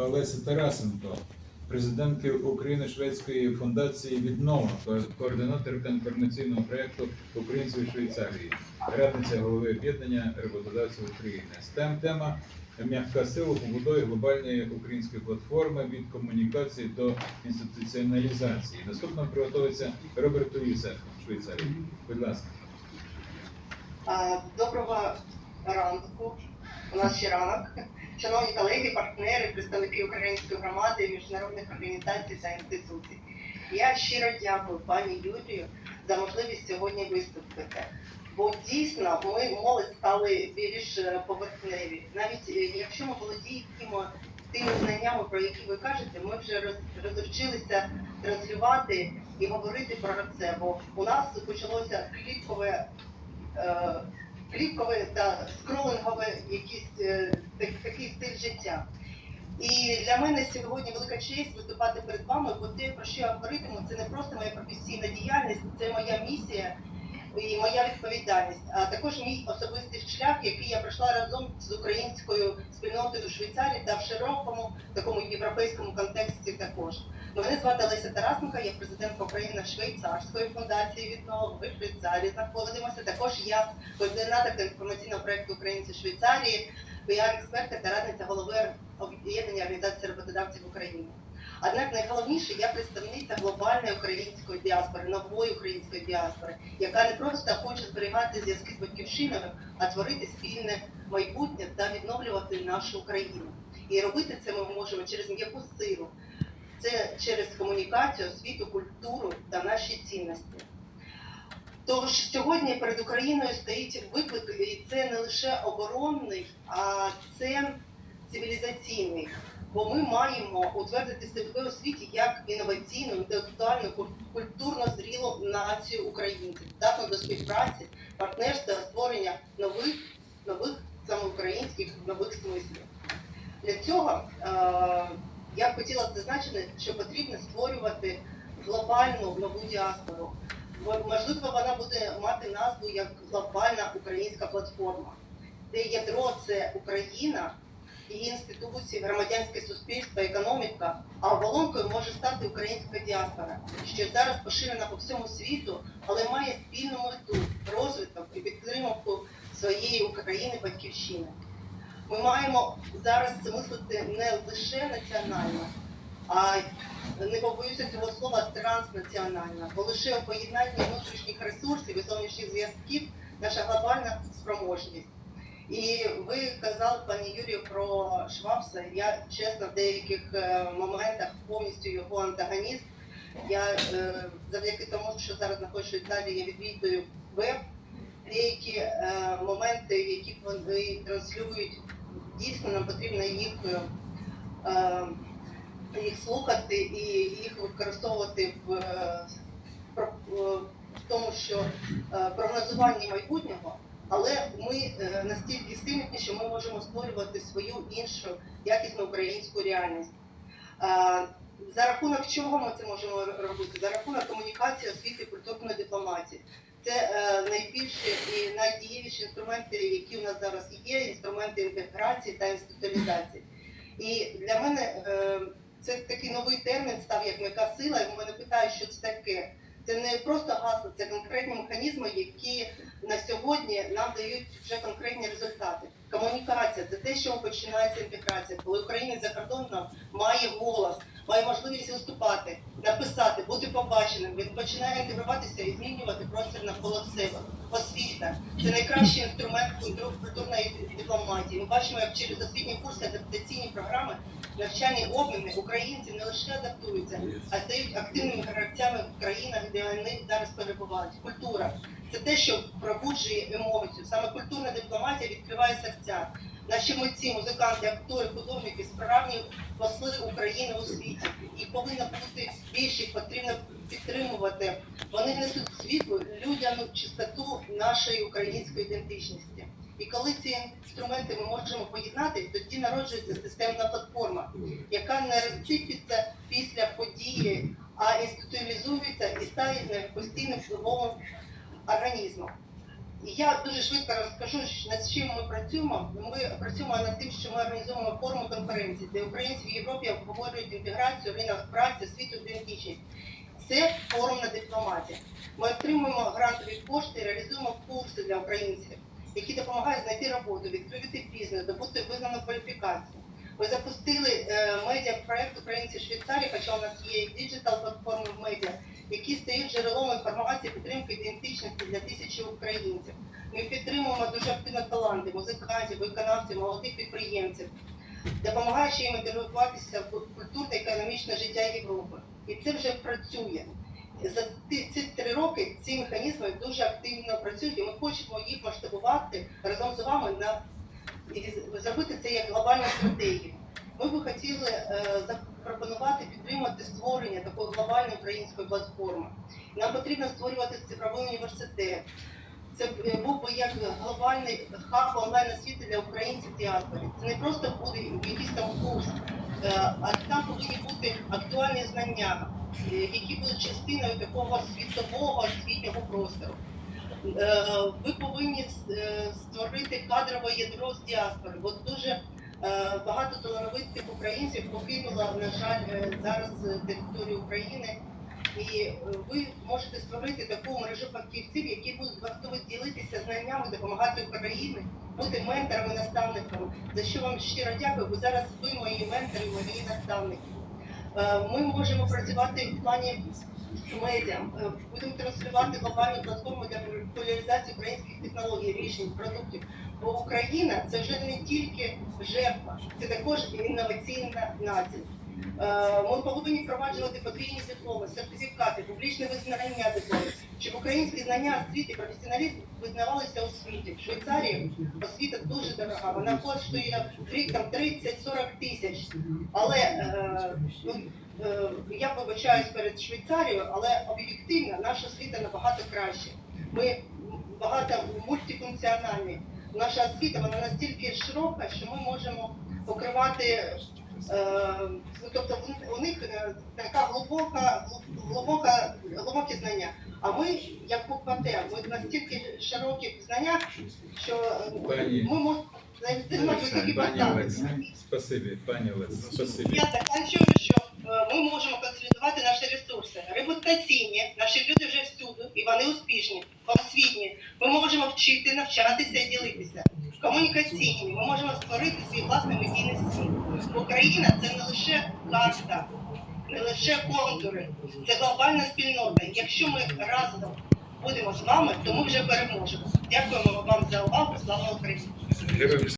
Олеся Тарасенко, президентки України Шведської фундації Віднова, координаторка інформаційного проєкту Українці в Швейцарії, радниця голови об'єднання роботодавців України. Стем тема м'яка сила побудові глобальної української платформи від комунікації до інституціоналізації. Наступно приготується Роберт Юсеф, Швейцарії. Будь ласка. Доброго ранку. У нас ще ранок. Шановні колеги, партнери, представники української громади, міжнародних організацій та інституцій. Я щиро дякую пані Юрію за можливість сьогодні виступити. Бо дійсно ми молодь стали більш е, поверхневі. Навіть е, якщо ми володіємо тими знаннями, про які ви кажете, ми вже роз- розучилися транслювати і говорити про це. Бо у нас почалося кліпкове е, кліпкове та скролингове якийсь е, такий стиль життя. І для мене сьогодні велика честь виступати перед вами, бо те, про що я говоритиму, це не просто моя професійна діяльність, це моя місія і моя відповідальність, а також мій особистий шлях, який я пройшла разом з українською спільнотою у Швейцарії та в широкому такому європейському контексті також. Мене звати Олеся Тарасенко, я президентка України Швейцарської фундації віднови. Ви в Швейцарії знаходимося. Також я координаторка інформаційного проекту Українці Швейцарії, піар-експертка та радниця голови об'єднання організації роботодавців України. Однак найголовніше я представниця глобальної української діаспори, нової української діаспори, яка не просто хоче зберігати зв'язки з батьківщиною, а творити спільне майбутнє та відновлювати нашу Україну. І робити це ми можемо через м'яку силу, це через комунікацію, освіту, культуру та наші цінності. Тож сьогодні перед Україною стоїть виклик, і це не лише оборонний, а це цивілізаційний. Бо ми маємо утвердити себе у світі як інноваційну, інтелектуальну, куль- культурно зрілу націю українців, здатну до співпраці, партнерства, створення нових, нових саме українських нових смислів. Для цього е, я хотіла зазначити, що потрібно створювати глобальну нову діаспору. Можливо, вона буде мати назву як глобальна українська платформа, де ядро це Україна, її інституції, громадянське суспільство, економіка, а оболонкою може стати українська діаспора, що зараз поширена по всьому світу, але має спільну мету розвиток і підтримку своєї України батьківщини. Ми маємо зараз це мислити не лише національно, а не побоюся цього слова транснаціонально, бо лише у поєднанні внутрішніх ресурсів і зовнішніх зв'язків наша глобальна спроможність. І ви казали, пані Юрію, про Швабса. Я чесно в деяких е, моментах повністю його антагоніст. Я е, завдяки тому, що зараз знаходжусь в Італії, я відвідую веб. Деякі е, моменти, які вони транслюють, дійсно нам потрібно їх, їх слухати і їх використовувати в, в тому, що прогнозуванні майбутнього. Але ми е, настільки сильні, що ми можемо створювати свою іншу якісну українську реальність. Е, За рахунок чого ми це можемо робити? За рахунок комунікації, освіти, культурної дипломатії. Це е, найбільші і найдієвіші інструменти, які у нас зараз є, інструменти інтеграції та інституалізації. І для мене е, це такий новий термін став як м'яка сила, і мене питають, що це таке. Це не просто гасло, це конкретні механізми, які на сьогодні нам дають вже конкретні результати. Комунікація це те, що починається інтеграція, коли українець за кордоном має голос, має можливість виступати, написати, бути побаченим. Він починає інтегруватися і змінювати простір навколо себе. Освіта це найкращий інструмент культурної дипломатії. Ми бачимо, як через освітні курси, адаптаційні програми, навчальні обміни українці не лише адаптуються, а стають активними гравцями в країнах, де вони зараз перебувають. Культура це те, що пробуджує емоцію. Саме культурна дипломатія відкриває серця. Наші митці, музиканти, актори, художники, справжні посли України у світі. Їх повинно бути більше, потрібно підтримувати. Вони несуть світло, людяну чистоту нашої української ідентичності. І коли ці інструменти ми можемо поєднати, тоді народжується системна платформа, яка не розсипеться після події, а інституалізується і стає постійним впливовим організмом. І Я дуже швидко розкажу, над чим ми працюємо. Ми працюємо над тим, що ми організовуємо форму конференції, де українці в Європі обговорюють інтеграцію, ринок праці, світу ідентичність. Це форум на дипломатії. Ми отримуємо грантові кошти, реалізуємо курси для українців, які допомагають знайти роботу, відкрити бізнес, добути визнану кваліфікацію. Ми запустили е, медіапроект Українці Швейцарії, хоча у нас є діджитал платформи в медіа, які стають джерелом інформації підтримки ідентичності для тисячі українців. Ми підтримуємо дуже активно таланти, музикантів, виконавців, молодих підприємців, допомагаючи їм інтегруватися в культурне та економічне життя Європи. І це вже працює. За ці три роки ці механізми дуже активно працюють, і ми хочемо їх масштабувати разом з вами на зробити це як глобальну стратегію. Ми би хотіли е, запропонувати підтримати створення такої глобальної української платформи. Нам потрібно створювати цифровий університет. Це е, був би як глобальний хаб онлайн освіти для українців діаспори. Це не просто буде якийсь там курс, е, а там повинні бути актуальні знання, які будуть частиною такого світового освітнього простору. Е, Ви повинні е, створити кадрове ядро з діаспори, бо дуже е, багато талановитих українців покинуло, на жаль, е, зараз е, територію України. І е, ви можете створити таку мережу фахівців, які будуть готові ділитися знаннями, допомагати Україні, бути менторами, наставниками. За що вам щиро дякую, бо зараз ви мої ментори, мої наставники. Е, Ми можемо працювати в плані медіа. Е, Будемо транслювати глобальну платформу для популяризації українських технологій, рішень, продуктів. Бо Україна це вже не тільки жертва, це також інноваційна нація. Е, Ми повинні впроваджувати подвійні дипломи, сертифікати, публічне визнання дипломів, щоб українські знання, освіти, професіоналізм визнавалися у світі. В Швейцарії освіта дуже дорога, вона коштує рік там 30-40 тисяч. Але е, ну, е, я вибачаюсь перед Швейцарією, але об'єктивно наша освіта набагато краще. Ми багато мультифункціональні. Наша освіта вона настільки широка, що ми можемо покривати. Е, ну, тобто в- у них е, така глибока, глибока, глибокі знання. А ми, як Т, ми настільки широкі знання, що е, Пані- ми можемо такі посади. Спасибі, пані Олеся, спасибі. Я заканчую, що ми можемо консолідувати наші ресурси. Репутаційні, наші люди вже всюди, і вони успішні, освітні. Ми можемо вчити, навчатися і ділитися. Комунікаційні, ми можемо створити свій власний медійний світ. Україна це не лише карта, не лише контури, це глобальна спільнота. Якщо ми разом будемо з вами, то ми вже переможемо. Дякуємо вам за увагу. Слава Україні!